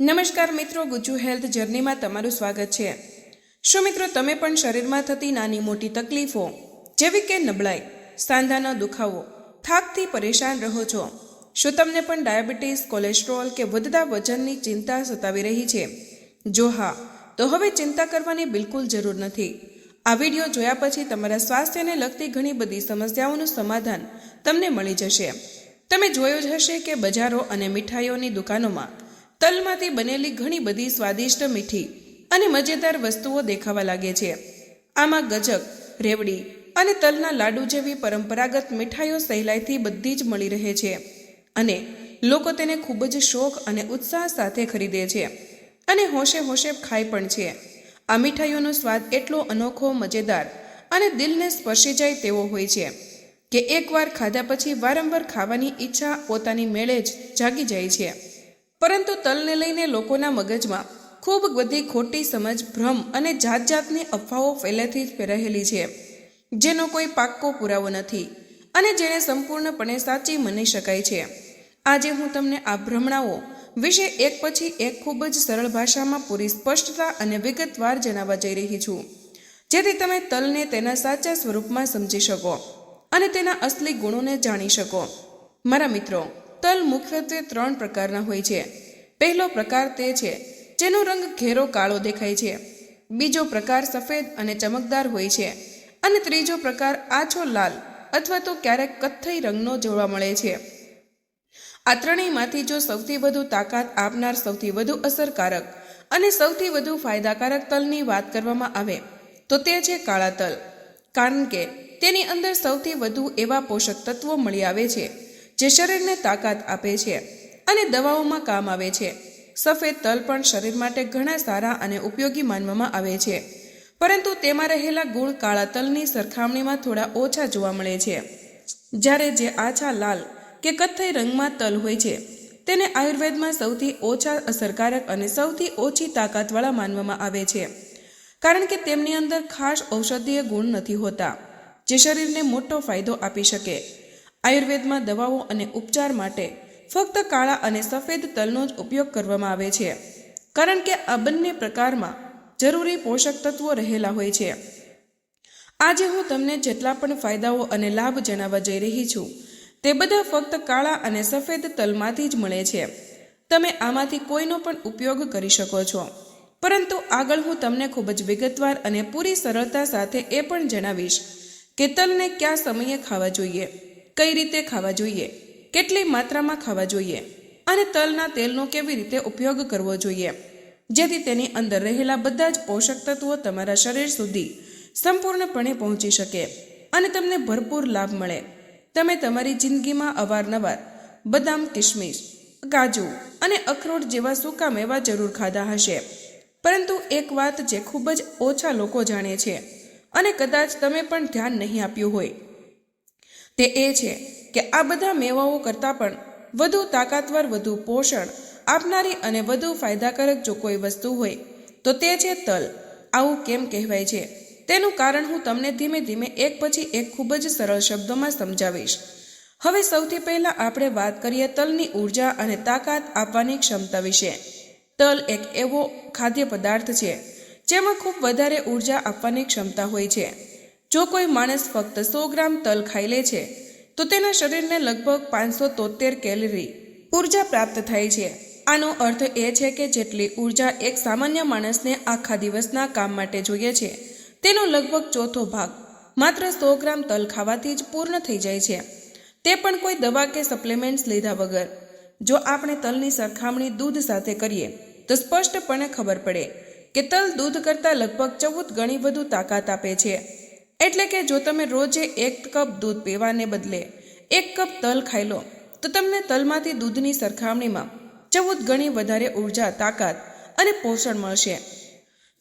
નમસ્કાર મિત્રો, ગુજુ હેલ્થ જર્નીમાં તમારું સ્વાગત છે. શું મિત્રો, તમે પણ શરીરમાં થતી નાની મોટી તકલીફો, જેવી કે નબળાઈ, સાંધાનો દુખાવો, થાકથી પરેશાન રહો છો, શું તમને પણ ડાયાબિટીસ, કોલેસ્ટ્રોલ કે વધતા વજનની ચિંતા સતાવી રહી છે? જો હા, તો હવે ચિંતા કરવાની બિલકુલ જરૂર નથી. આ વીડિયો જોયા પછી તમારા સ્વાસ્થ્યને લગતી ઘણી બધી સમસ્યાઓનું સમાધાન તમને મળી જશે. તમે જોયું જ હશે કે બજારો અને મીઠાઈઓની દુકાનોમાં તલમાંથી બનેલી ઘણી બધી સ્વાદિષ્ટ મીઠી અને મજેદાર વસ્તુઓ દેખાવા લાગે છે. આમાં ગજક, રેવડી અને તલના લાડુ જેવી પરંપરાગત મીઠાઈઓ સહેલાઈથી બધી જ મળી રહે છે અને લોકો તેને ખૂબ જ શોખ અને ઉત્સાહ સાથે ખરીદે છે અને હોશે હોશે ખાય પણ છે. આ મીઠાઈઓનો સ્વાદ એટલો અનોખો, મજેદાર અને દિલને સ્પર્શી જાય તેવો હોય છે કે એકવાર ખાધા પછી વારંવાર ખાવાની ઈચ્છા પોતાની મેળે જ જાગી જાય છે. પરંતુ તલને લઈને લોકોના મગજમાં ખૂબ બધી ખોટી સમજ, ભ્રમ અને જાત જાતની અફવાઓ પહેલેથી જ રહેલી છે, જેનો કોઈ પાક્કો પુરાવો નથી અને જેને સંપૂર્ણપણે સાચી માની શકાય છે. આજે હું તમને આ ભ્રમણાઓ વિશે એક પછી એક ખૂબ જ સરળ ભાષામાં પૂરી સ્પષ્ટતા અને વિગતવાર જણાવવા જઈ રહી છું, જેથી તમે તલને તેના સાચા સ્વરૂપમાં સમજી શકો અને તેના અસલી ગુણોને જાણી શકો. મારા મિત્રો તલ મુખ્યત્વે ત્રણ પ્રકારના હોય છે. પહેલો પ્રકાર તે છે, જેનો રંગ ઘેરો કાળો દેખાય છે. બીજો પ્રકાર સફેદ અને ચમકદાર હોય છે. અને ત્રીજો પ્રકાર આછો લાલ અથવા તો ક્યારેક કથ્થઈ રંગનો જોવા મળે છે. આ ત્રણેયમાંથી જો સૌથી વધુ તાકાત આપનાર સૌથી વધુ અસરકારક અને સૌથી વધુ ફાયદાકારક તલની વાત કરવામાં આવે, તો તે છે કાળા તલ. કારણ કે તેની અંદર સૌથી વધુ એવા પોષક તત્વો મળી આવે છે. જે શરીરને તાકાત આપે છે અને દવાઓમાં કામ આવે છે. સફેદ તલ પણ શરીર માટે ઘણા સારા અને ઉપયોગી માનવામાં આવે છે. પરંતુ તેમાં રહેલા ગુણ કાળા તલની સરખામણીમાં થોડા ઓછા જોવા મળે છે. જ્યારે જે આછા લાલ કે કથ્થઈ રંગમાં તલ હોય છે, તેને આયુર્વેદમાં સૌથી ઓછા અસરકારક અને સૌથી ઓછી તાકાતવાળા માનવામાં આવે છે. કારણ કે તેમની અંદર ખાસ ઔષધીય ગુણ નથી હોતા, જે શરીરને મોટો ફાયદો આપી શકે. આયુર્વેદમાં દવાઓ અને ઉપચાર માટે ફક્ત કાળા અને સફેદ તલનો જ ઉપયોગ કરવામાં આવે છે. કારણ કે આ બંને પ્રકારમાં જરૂરી પોષક તત્વો રહેલા હોય છે. આજે હું તમને જેટલા પણ ફાયદાઓ અને લાભ જણાવવા જઈ રહી છું, તે બધા ફક્ત કાળા અને સફેદ તલમાંથી જ મળે છે. તમે આમાંથી કોઈનો પણ ઉપયોગ કરી શકો છો. પરંતુ આગળ હું તમને ખૂબ જ વિગતવાર અને પૂરી સરળતા સાથે એ પણ જણાવીશ કે તલને કયા સમયે ખાવા જોઈએ. કઈ રીતે ખાવા જોઈએ? કેટલી માત્રામાં ખાવા જોઈએ? અને તલના તેલનો કેવી રીતે ઉપયોગ કરવો જોઈએ? જેથી તેની અંદર રહેલા બધા જ પોષક તત્વો તમારા શરીર સુધી સંપૂર્ણપણે પહોંચી શકે અને તમને ભરપૂર લાભ મળે. તમે તમારી જિંદગીમાં અવારનવાર બદામ કિશમિશ કાજુ અને અખરોટ જેવા સૂકા મેવા જરૂર ખાધા હશે. પરંતુ એક વાત જે ખૂબ જ ઓછા લોકો જાણે છે અને કદાચ તમે પણ ધ્યાન નહીં આપ્યું હોય તે એ છે કે આ બધા મેવાઓ કરતાં પણ વધુ તાકાતવર, વધુ પોષણ આપનારી અને વધુ ફાયદાકારક જો કોઈ વસ્તુ હોય, તો તે છે તલ. આવું કેમ કહેવાય છે? તેનું કારણ હું તમને ધીમે ધીમે એક પછી એક ખૂબ જ સરળ શબ્દોમાં સમજાવીશ. હવે સૌથી પહેલાં આપણે વાત કરીએ તલની ઊર્જા અને તાકાત આપવાની ક્ષમતા વિશે. તલ એક એવો ખાદ્ય પદાર્થ છે જેમાં ખૂબ વધારે ઊર્જા આપવાની ક્ષમતા હોય છે. જો કોઈ માણસ ફક્ત સો ગ્રામ તલ ખાઈ લે છે, તો તેના શરીરને લગભગ પાંચસો તોતેર કેલરી ઊર્જા પ્રાપ્ત થાય છે. આનો અર્થ એ છે કે જેટલી ઊર્જા એક સામાન્ય માણસને આખા દિવસના કામ માટે જોઈએ છે, તેનો લગભગ ચોથો ભાગ માત્ર સો ગ્રામ તલ ખાવાથી જ પૂર્ણ થઈ જાય છે. તે પણ કોઈ દવા કે સપ્લિમેન્ટ્સ લીધા વગર. જો આપણે તલની સરખામણી દૂધ સાથે કરીએ, તો સ્પષ્ટપણે ખબર પડે કે તલ દૂધ કરતાં લગભગ ચૌદ ગણી વધુ તાકાત આપે છે. એટલે કે જો તમે રોજે એક કપ દૂધ પીવાને બદલે એક કપ તલ ખાઈ લો, તો તમને તલમાંથી દૂધની સરખામણીમાં ચૌદ ગણી વધારે ઊર્જા, તાકાત અને પોષણ મળશે.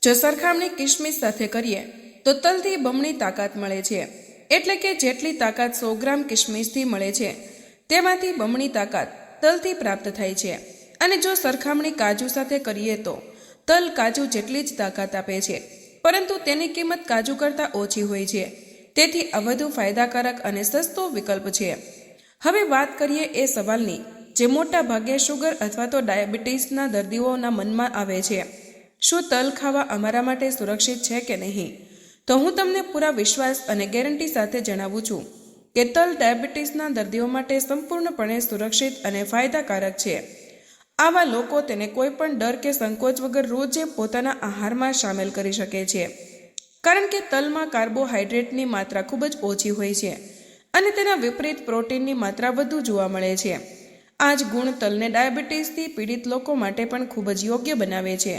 જો સરખામણી કિશમિશ સાથે કરીએ, તો તલથી બમણી તાકાત મળે છે. એટલે કે જેટલી તાકાત સો ગ્રામ કિશમિશથી મળે છે, તેમાંથી બમણી તાકાત તલથી પ્રાપ્ત થાય છે. અને જો સરખામણી કાજુ સાથે કરીએ તો તલ કાજુ જેટલી જ તાકાત આપે છે. પરંતુ તેની કિંમત કાજુ કરતાં ઓછી હોય છે. તેથી આ વધુ ફાયદાકારક અને સસ્તો વિકલ્પ છે. હવે વાત કરીએ એ સવાલની, જે મોટા ભાગે શુગર અથવા તો ડાયાબિટીસના દર્દીઓના મનમાં આવે છે. શું તલ ખાવા અમારા માટે સુરક્ષિત છે કે નહીં? તો હું તમને પૂરા વિશ્વાસ અને ગેરંટી સાથે જણાવું છું કે તલ ડાયાબિટીસના દર્દીઓ માટે સંપૂર્ણપણે સુરક્ષિત અને ફાયદાકારક છે. આવા લોકો તેને કોઈ પણ ડર કે સંકોચ વગર રોજે પોતાના આહારમાં સામેલ કરી શકે છે. કારણ કે તલમાં કાર્બોહાઈડ્રેટની માત્રા ખૂબ જ ઓછી હોય છે અને તેના વિપરીત પ્રોટીનની માત્રા વધુ જોવા મળે છે. આ જ ગુણ તલને ડાયાબિટીસથી પીડિત લોકો માટે પણ ખૂબ જ યોગ્ય બનાવે છે.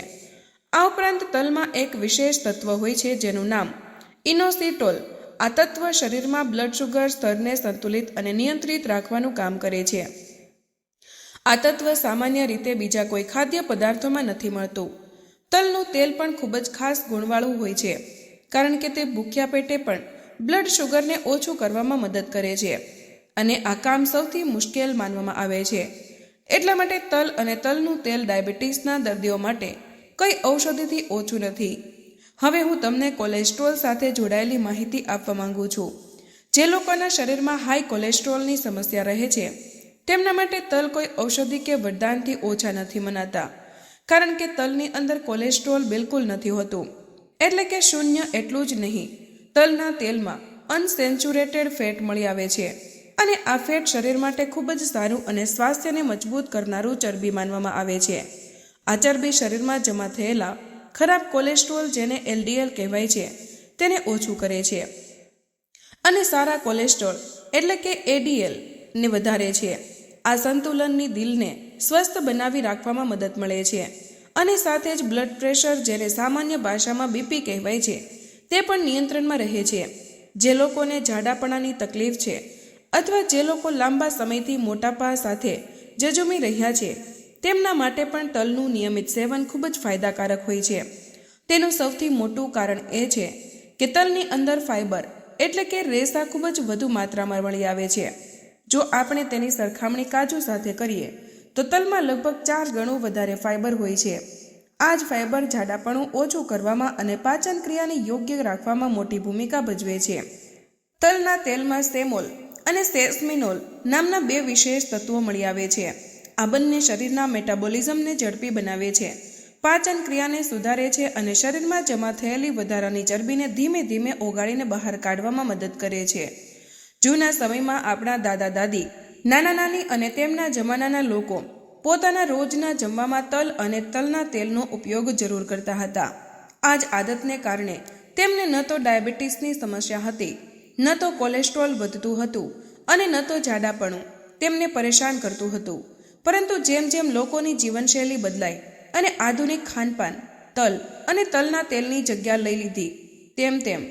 આ ઉપરાંત તલમાં એક વિશેષ તત્વ હોય છે જેનું નામ ઇનોસિટોલ. આ તત્વ શરીરમાં બ્લડ શુગર સ્તરને સંતુલિત અને નિયંત્રિત રાખવાનું કામ કરે છે. આ તત્વ સામાન્ય રીતે બીજા કોઈ ખાદ્ય પદાર્થોમાં નથી મળતું. તલનું તેલ પણ ખૂબ જ ખાસ ગુણવાળું હોય છે, કારણ કે તે ભૂખ્યા પેટે પણ બ્લડ શુગરને ઓછું કરવામાં મદદ કરે છે અને આ કામ સૌથી મુશ્કેલ માનવામાં આવે છે. એટલા માટે તલ અને તલનું તેલ ડાયાબિટીસના દર્દીઓ માટે કઈ ઔષધિથી ઓછું નથી. હવે હું તમને કોલેસ્ટ્રોલ સાથે જોડાયેલી માહિતી આપવા માંગુ છું. જે લોકોના શરીરમાં હાઈ કોલેસ્ટ્રોલની સમસ્યા રહે છે તેમના માટે તલ કોઈ ઔષધિ કે વરદાનથી ઓછા નથી મનાતા, કારણ કે તલની અંદર કોલેસ્ટ્રોલ બિલકુલ નથી હોતું. એટલે કે શૂન્ય એટલું જ નહીં, તલના તેલમાં અનસેન્ચ્યુરેટેડ ફેટ મળી આવે છે. અને આ ફેટ શરીર માટે ખૂબ જ સારું અને સ્વાસ્થ્યને મજબૂત કરનારું ચરબી માનવામાં આવે છે. આ ચરબી શરીરમાં જમા થયેલા ખરાબ કોલેસ્ટ્રોલ જેને એલડીએલ કહેવાય છે, તેને ઓછું કરે છે. અને સારા કોલેસ્ટ્રોલ એટલે કે એડીએલ ને વધારે છે. આ સંતુલનની દિલને સ્વસ્થ બનાવી રાખવામાં મદદ મળે છે. અને સાથે જ બ્લડ પ્રેશર જેને સામાન્ય ભાષામાં બીપી કહેવાય છે, તે પણ નિયંત્રણમાં રહે છે. જે લોકોને જાડાપણાની તકલીફ છે અથવા જે લોકો લાંબા સમયથી મોટાપા સાથે જજુમી રહ્યા છે, તેમના માટે પણ તલનું નિયમિત સેવન ખૂબ જ ફાયદાકારક હોય છે. તેનું સૌથી મોટું કારણ એ છે કે તલની અંદર ફાઇબર એટલે કે રેસા ખૂબ જ વધુ માત્રામાં મળી આવે છે. જો આપણે તેની સરખામણી કાજુ સાથે કરીએ, તો તલમાં લગભગ ચાર ગણું વધારે ફાઇબર હોય છે. આ જ ફાઇબર જાડાપણું ઓછું કરવામાં અને પાચન ક્રિયાને યોગ્ય રાખવામાં મોટી ભૂમિકા ભજવે છે. તલના તેલમાં સેમોલ અને સેસ્મિનોલ નામના બે વિશેષ તત્વો મળી આવે છે. આ બંને શરીરના મેટાબોલિઝમને ઝડપી બનાવે છે. પાચન ક્રિયાને સુધારે છે અને શરીરમાં જમા થયેલી વધારાની ચરબીને ધીમે ધીમે ઓગાળીને બહાર કાઢવામાં મદદ કરે છે. જૂના સમયમાં આપણા દાદા દાદી, નાના નાની અને તેમના જમાનાના લોકો પોતાના રોજના જમવામાં તલ અને તલના તેલનો ઉપયોગ જરૂર કરતા હતા. આ જ આદતને કારણે તેમને ન તો ડાયાબિટીસની સમસ્યા હતી, ન તો કોલેસ્ટ્રોલ વધતું હતું અને ન તો જાડાપણું. તેમને પરેશાન કરતું હતું. પરંતુ જેમ જેમ લોકોની જીવનશૈલી બદલાઈ અને આધુનિક ખાનપાન, તલ અને તલના તેલની જગ્યા લઈ લીધી, તેમ તેમ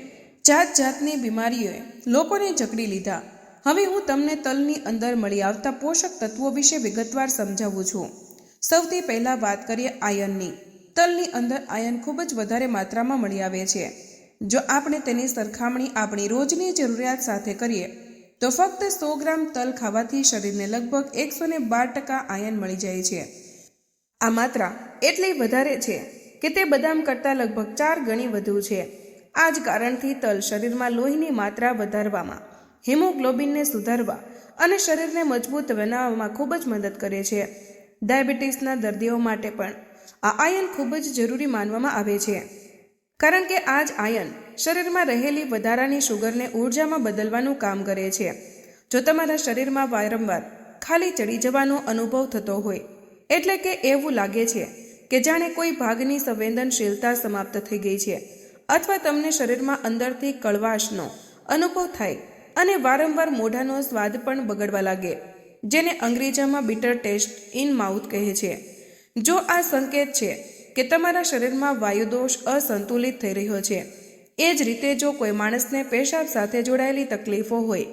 જાત જાતની બીમારીઓએ લોકોને જકડી લીધા. હવે હું તમને તલની અંદર મળી આવતા પોષક તત્વો વિશે વિગતવાર સમજાવું છું. સૌથી પહેલાં વાત કરીએ આયનની. તલની અંદર આયન ખૂબ જ વધારે માત્રામાં મળી આવે છે. જો આપણે તેની સરખામણી આપણી રોજની જરૂરિયાત સાથે કરીએ, તો ફક્ત સો ગ્રામ તલ ખાવાથી શરીરને લગભગ એકસો ને બાર ટકા આયન મળી જાય છે. આ માત્રા એટલી વધારે છે કે તે બદામ કરતાં લગભગ ચાર ગણી વધુ છે. આ જ કારણથી તલ શરીરમાં લોહીની માત્રા વધારવામાં, હિમોગ્લોબિનને સુધારવા અને શરીરને મજબૂત બનાવવામાં ખૂબ જ મદદ કરે છે. ડાયાબિટીસના દર્દીઓ માટે પણ આ આયન ખૂબ જ જરૂરી માનવામાં આવે છે. કારણ કે આ જ આયન શરીરમાં રહેલી વધારાની શુગરને ઊર્જામાં બદલવાનું કામ કરે છે. જો તમારા શરીરમાં વારંવાર ખાલી ચડી જવાનો અનુભવ થતો હોય, એટલે કે એવું લાગે છે કે જાણે કોઈ ભાગની સંવેદનશીલતા સમાપ્ત થઈ ગઈ છે. અથવા તમને શરીરમાં અંદરથી કળવાશનો અનુભવ થાય અને વારંવાર મોઢાનો સ્વાદ પણ બગડવા લાગે, જેને અંગ્રેજીમાં બીટર ટેસ્ટ ઇન માઉથ કહે છે. જો આ સંકેત છે કે તમારા શરીરમાં વાયુદોષ અસંતુલિત થઈ રહ્યો છે, એ જ રીતે જો કોઈ માણસને પેશાબ સાથે જોડાયેલી તકલીફો હોય,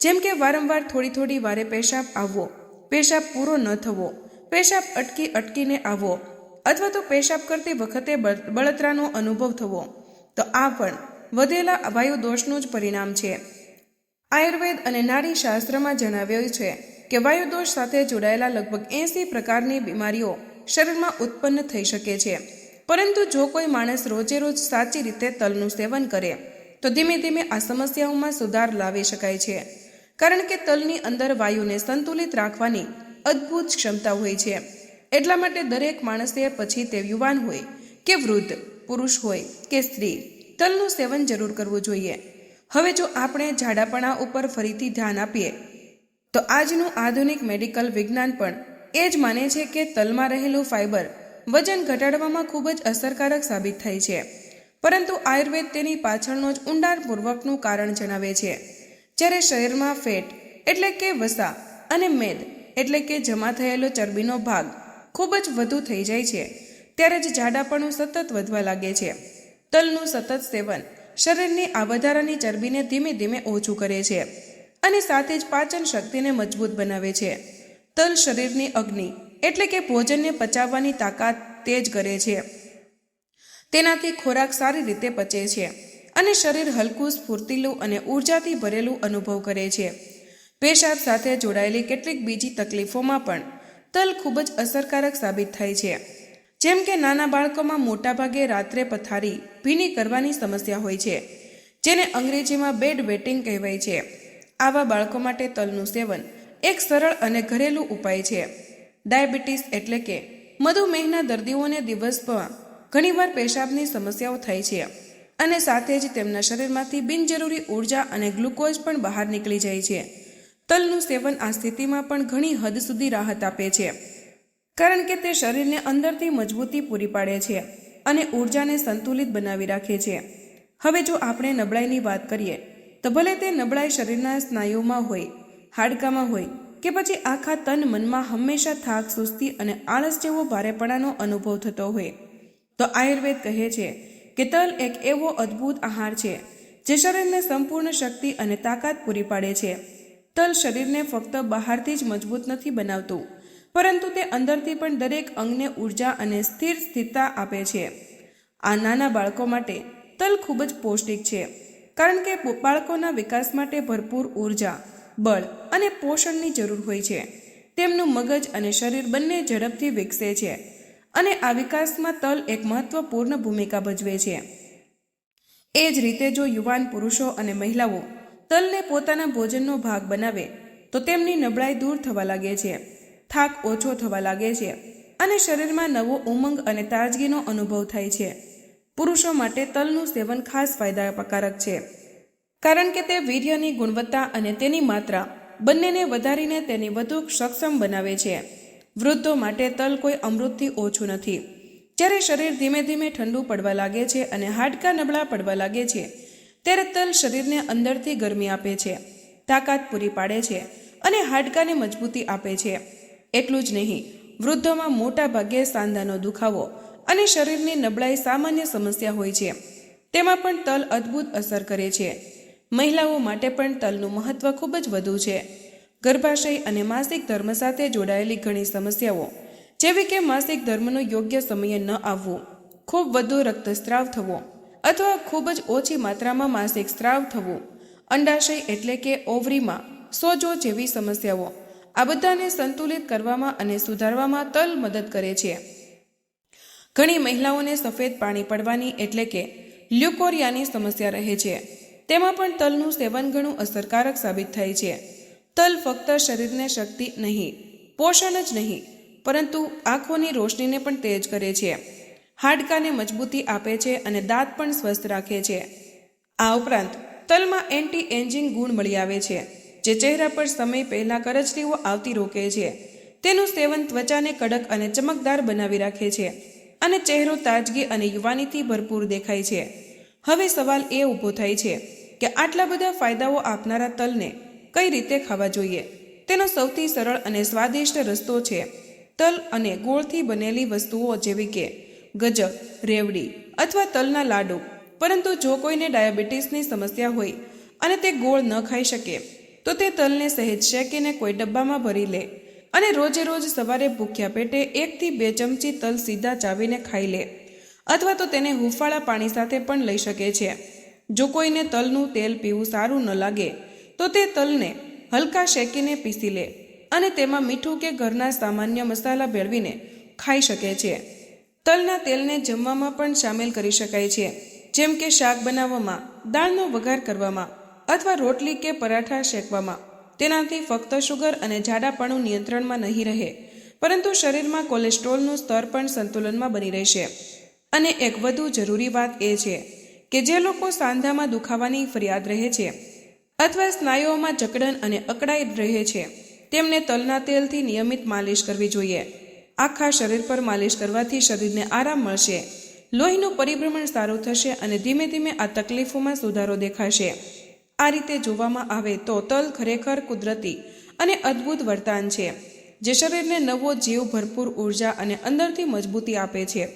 જેમ કે વારંવાર થોડી થોડી વારે પેશાબ આવવો, પેશાબ પૂરો ન થવો, પેશાબ અટકી અટકીને આવવો, અથવા તો પેશાબ કરતી વખતે બળ- બળતરાનો અનુભવ થવો તો આ પણ વધેલા વાયુ દોષનું જ પરિણામ છે. આયુર્વેદ અને નાડીશાસ્ત્રમાં જણાવ્યું છે કે વાયુદોષ સાથે જોડાયેલા લગભગ એંસી પ્રકારની બીમારીઓ શરીરમાં ઉત્પન્ન થઈ શકે છે. પરંતુ જો કોઈ માણસ રોજે રોજ સાચી રીતે તલનું સેવન કરે, તો ધીમે ધીમે આ સમસ્યાઓમાં સુધાર લાવી શકાય છે. કારણ કે તલની અંદર વાયુને સંતુલિત રાખવાની અદ્ભુત ક્ષમતા હોય છે. એટલા માટે દરેક માણસે પછી તે યુવાન હોય કે વૃદ્ધ. પુરુષ હોય કે સ્ત્રી, તલનું સેવન જરૂર કરવું જોઈએ. હવે જો આપણે ઝાડાપણા ઉપર ફરીથી ધ્યાન આપીએ, તો આજનું આધુનિક મેડિકલ વિજ્ઞાન પણ એ જ માને છે કે તલમાં રહેલું ફાઇબર વજન ઘટાડવામાં ખૂબ જ અસરકારક સાબિત થાય છે. પરંતુ આયુર્વેદ તેની પાછળનો જ ઊંડાણપૂર્વકનું કારણ જણાવે છે. જ્યારે શરીરમાં ફેટ એટલે કે વસા અને મેદ એટલે કે જમા થયેલો ચરબીનો ભાગ ખૂબ જ વધુ થઈ જાય છે. ત્યારે જ જાડાપણું સતત વધવા લાગે છે. તલનું સતત સેવન શરીરની આ વધારાની ચરબીને ધીમે ધીમે ઓછું કરે છે અને સાથે જ પાચન શક્તિને મજબૂત બનાવે છે. તલ શરીરની અગ્નિ એટલે કે ભોજનને પચાવવાની તાકાત તેજ કરે છે. તેનાથી ખોરાક સારી રીતે પચે છે અને શરીર હલકું, સ્ફૂર્તિલું અને ઉર્જાથી ભરેલું અનુભવ કરે છે. પેશાબ સાથે જોડાયેલી કેટલીક બીજી તકલીફોમાં પણ તલ ખૂબ જ અસરકારક સાબિત થાય છે. જેમ કે નાના બાળકોમાં મોટાભાગે રાત્રે પથારી, ભીની કરવાની સમસ્યા હોય છે, જેને અંગ્રેજીમાં બેડ વેટિંગ કહેવાય છે. આવા બાળકો માટે તલનું સેવન એક સરળ અને ઘરેલું ઉપાય છે. ડાયાબિટીસ એટલે કે મધુમેહના દર્દીઓને દિવસમાં ઘણીવાર પેશાબની સમસ્યાઓ થાય છે અને સાથે જ તેમના શરીરમાંથી બિનજરૂરી ઊર્જા અને ગ્લુકોઝ પણ બહાર નીકળી જાય છે. તલનું સેવન આ સ્થિતિમાં પણ ઘણી હદ સુધી રાહત આપે છે. કારણ કે તે શરીરને અંદરથી મજબૂતી પૂરી પાડે છે અને ઉર્જાને સંતુલિત બનાવી રાખે છે. હવે જો આપણે નબળાઈની વાત કરીએ, તો ભલે તે નબળાઈ શરીરના સ્નાયુમાં હોય, હાડકામાં હોય કે પછી આખા તન મનમાં હંમેશા થાક, સુસ્તી અને આળસ જેવો ભારેપણાનો અનુભવ થતો હોય, તો આયુર્વેદ કહે છે કે તલ એક એવો અદ્ભુત આહાર છે જે શરીરને સંપૂર્ણ શક્તિ અને તાકાત પૂરી પાડે છે. તલ શરીરને ફક્ત બહારથી જ મજબૂત નથી બનાવતું. પરંતુ તે અંદરથી પણ દરેક અંગને ઊર્જા અને સ્થિર સ્થિરતા આપે છે. આ નાના બાળકો માટે તલ ખૂબ જ પૌષ્ટિક છે, કારણ કે બાળકોના વિકાસ માટે ભરપૂર ઊર્જા, બળ અને પોષણની જરૂર હોય છે. તેમનું મગજ અને શરીર બંને ઝડપથી વિકસે છે અને આ વિકાસમાં તલ એક મહત્વપૂર્ણ ભૂમિકા ભજવે છે. એ જ રીતે જો યુવાન પુરુષો અને મહિલાઓ તલને પોતાના ભોજનનો ભાગ બનાવે, તો તેમની નબળાઈ દૂર થવા લાગે છે. થાક ઓછો થવા લાગે છે અને શરીરમાં નવો ઉમંગ અને તાજગીનો અનુભવ થાય છે. પુરુષો માટે તલનું સેવન ખાસ ફાયદાકારક છે. કારણ કે તે વીર્યની ગુણવત્તા અને તેની માત્રા બંનેને વધારીને તેને વધુ સક્ષમ બનાવે છે. વૃદ્ધો માટે તલ કોઈ અમૃતથી ઓછું નથી. જ્યારે શરીર ધીમે ધીમે ઠંડુ પડવા લાગે છે અને હાડકાં નબળા પડવા લાગે છે, ત્યારે તલ શરીરને અંદરથી ગરમી આપે છે, તાકાત પૂરી પાડે છે અને હાડકાને મજબૂતી આપે છે. એટલું જ નહીં, વૃદ્ધોમાં મોટા ભાગે સાંધાનો દુખાવો અને શરીરની નબળાઈ સામાન્ય સમસ્યા હોય છે. તેમાં પણ તલ અદ્ભુત અસર કરે છે. મહિલાઓ માટે પણ તલનું મહત્વ ખૂબ જ વધુ છે. ગર્ભાશય અને માસિક ધર્મ સાથે જોડાયેલી ઘણી સમસ્યાઓ, જેવી કે માસિક ધર્મનો યોગ્ય સમયે ન આવવું, ખૂબ વધુ રક્તસ્રાવ થવો અથવા ખૂબ જ ઓછી માત્રામાં માસિક સ્ત્રાવ થવું, અંડાશય એટલે કે ઓવરીમાં સોજો જેવી સમસ્યાઓ આ બધાને સંતુલિત કરવામાં અને સુધારવામાં તલ મદદ કરે છે. ઘણી મહિલાઓને સફેદ પાણી પડવાની એટલે કે લ્યુકોરિયાની સમસ્યા રહે છે. તેમાં પણ તલનું સેવન ઘણું અસરકારક સાબિત થાય છે. તલ ફક્ત શરીરને શક્તિ નહીં, પોષણ જ નહીં, પરંતુ આંખોની રોશનીને પણ તેજ કરે છે. હાડકાને મજબૂતી આપે છે અને દાંત પણ સ્વસ્થ રાખે છે. આ ઉપરાંત તલમાં એન્ટી એન્જિંગ ગુણ મળી આવે છે. જે ચહેરા પર સમય પહેલાં કરચલીઓ આવતી રોકે છે. તેનું સેવન ત્વચાને કડક અને ચમકદાર બનાવી રાખે છે અને ચહેરો તાજગી અને યુવાનીથી ભરપૂર દેખાય છે. હવે સવાલ એ ઊભો થાય છે કે આટલા બધા ફાયદાઓ આપનારા તલને કઈ રીતે ખાવા જોઈએ? તેનો સૌથી સરળ અને સ્વાદિષ્ટ રસ્તો છે તલ અને ગોળથી બનેલી વસ્તુઓ જેવી કે ગજક, રેવડી અથવા તલના લાડુ. પરંતુ જો કોઈને ડાયાબિટીસની સમસ્યા હોય અને તે ગોળ ન ખાઈ શકે તો તે તલને સહેજ શેકીને કોઈ ડબ્બામાં ભરી લે અને રોજે રોજ સવારે ભૂખ્યા પેટે એકથી બે ચમચી તલ સીધા ચાવીને ખાઈ લે. અથવા તો તેને હુંફાળા પાણી સાથે પણ લઈ શકે છે. જો કોઈને તલનું તેલ પીવું સારું ન લાગે, તો તે તલને હલકા શેકીને પીસી લે અને તેમાં મીઠું કે ઘરના સામાન્ય મસાલા ભેળવીને ખાઈ શકે છે. તલના તેલને જમવામાં પણ સામેલ કરી શકાય છે. જેમ કે શાક બનાવવામાં, દાળનો વઘાર કરવામાં અથવા રોટલી કે પરાઠા શેકવામાં. તેનાથી ફક્ત શુગર અને જાડાપણું નિયંત્રણમાં નહીં રહે, પરંતુ શરીરમાં કોલેસ્ટ્રોલનું સ્તર પણ સંતુલનમાં બની રહેશે. અને એક વધુ જરૂરી વાત એ છે કે જે લોકો સાંધામાં દુખાવાની ફરિયાદ રહે છે અથવા સ્નાયુઓમાં જકડન અને અકળાઈ રહે છે, તેમને તલના તેલથી નિયમિત માલિશ કરવી જોઈએ. આખા શરીર પર માલિશ કરવાથી શરીરને આરામ મળશે. લોહીનું પરિભ્રમણ સારું થશે અને ધીમે ધીમે આ તકલીફોમાં સુધારો દેખાશે. આ રીતે જોવામાં આવે તો તલ ખરેખર કુદરતી અને અદ્ભુત વરદાન છે, જે શરીરને નવો જીવ ભરપૂર ઊર્જા અને અંદરથી મજબૂતી આપે છે.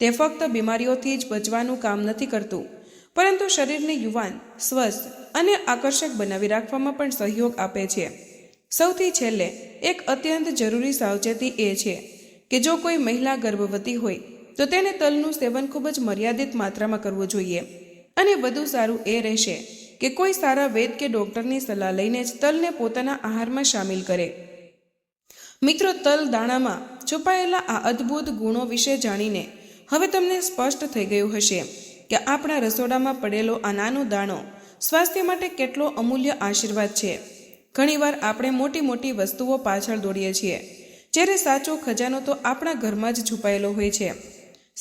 તે ફક્ત બીમારીઓથી જ બચવાનું કામ નથી કરતું, પરંતુ શરીરને યુવાન, સ્વસ્થ અને આકર્ષક બનાવી રાખવામાં પણ સહયોગ આપે છે. સૌથી છેલ્લે, એક અત્યંત જરૂરી સાવચેતી એ છે કે જો કોઈ મહિલા ગર્ભવતી હોય, તો તેને તલનું સેવન ખૂબ જ મર્યાદિત માત્રામાં કરવું જોઈએ. અને વધુ સારું એ રહેશે કે કોઈ સારા વૈદ કે ડૉક્ટરની સલાહ લઈને જ તલને પોતાના આહારમાં સામેલ કરે. મિત્રો, તલ દાણામાં છુપાયેલા આ અદ્ભુત ગુણો વિશે જાણીને હવે તમને સ્પષ્ટ થઈ ગયું હશે કે આપણા રસોડામાં પડેલો આ નાનો દાણો સ્વાસ્થ્ય માટે કેટલો અમૂલ્ય આશીર્વાદ છે. ઘણીવાર આપણે મોટી મોટી વસ્તુઓ પાછળ દોડીએ છીએ, જ્યારે સાચો ખજાનો તો આપણા ઘરમાં જ છુપાયેલો હોય છે.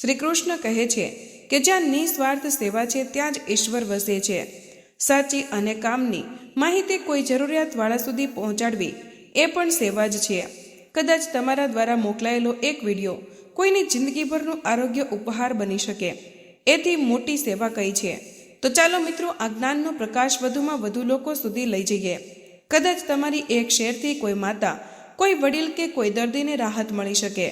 શ્રી કૃષ્ણ કહે છે કે જ્યાં નિસ્વાર્થ સેવા છે, ત્યાં જ ઈશ્વર વસે છે. સાચી અને કામની માહિતી કોઈ જરૂરિયાતવાળા સુધી પહોંચાડવી એ પણ સેવા જ છે. કદાચ તમારા દ્વારા મોકલાયેલો એક વીડિયો કોઈની જિંદગીભરનું આરોગ્ય ઉપહાર બની શકે. એથી મોટી સેવા કઈ છે? તો ચાલો મિત્રો, આ જ્ઞાનનો પ્રકાશ વધુમાં વધુ લોકો સુધી લઈ જઈએ. કદાચ તમારી એક શેરથી કોઈ માતા, કોઈ વડીલ કે કોઈ દર્દીને રાહત મળી શકે.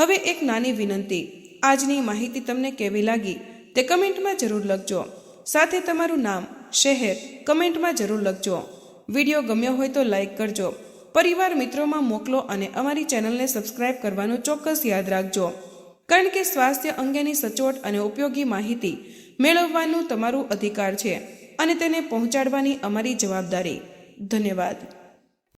હવે એક નાની વિનંતી. આજની માહિતી તમને કેવી લાગી તે કમેન્ટમાં જરૂર લખજો. સાથે તમારું નામ શહેર કમેન્ટમાં જરૂર લખજો. વીડિયો ગમ્યો હોય તો લાઇક કરજો. પરિવાર મિત્રોમાં મોકલો અને અમારી ચેનલને સબસ્ક્રાઇબ કરવાનું ચોક્કસ યાદ રાખજો. કારણ કે સ્વાસ્થ્ય અંગેની સચોટ અને ઉપયોગી માહિતી મેળવવાનું તમારું અધિકાર છે અને તેને પહોંચાડવાની અમારી જવાબદારી. ધન્યવાદ.